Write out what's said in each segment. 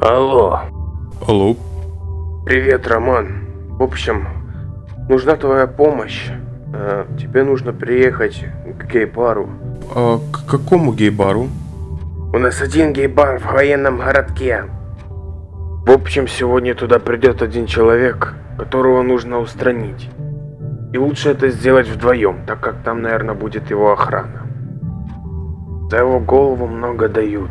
Алло. Алло, Привет, Роман. В общем, нужна твоя помощь. Э, Тебе нужно приехать к гей-бару. а к какому гей-бару? У нас один гей-бар в военном городке. В общем, сегодня туда придет один человек, которого нужно устранить. И лучше это сделать вдвоем, так как там, наверное, будет его охрана. За его голову много дают.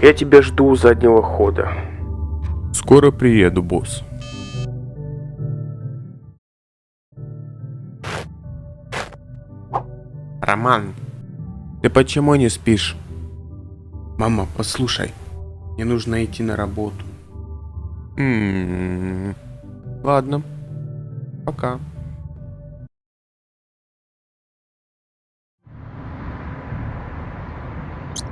Я тебя жду у заднего хода. Скоро приеду, босс. Роман, ты почему не спишь? Мама, послушай, мне нужно идти на работу. М, Ладно, пока.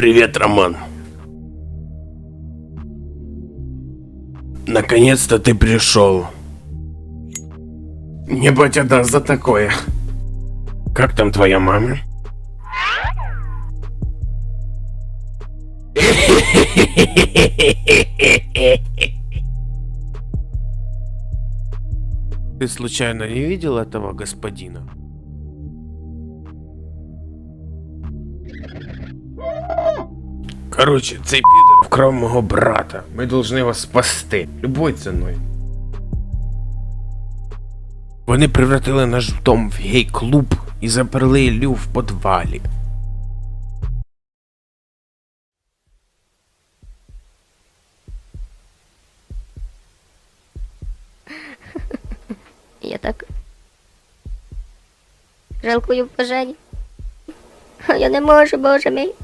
Привет, Роман. Наконец-то ты пришел. Не батя даст за такое. Как там твоя мама? Ты случайно не видел этого господина? Короче, цей підер вкрав мого брата. Ми должны його спасти. Любой ціною. Вони превратили наш дом в гей-клуб і заперли Ілю в подвалі. Я так жалкую пожежі. Я не можу, боже мій.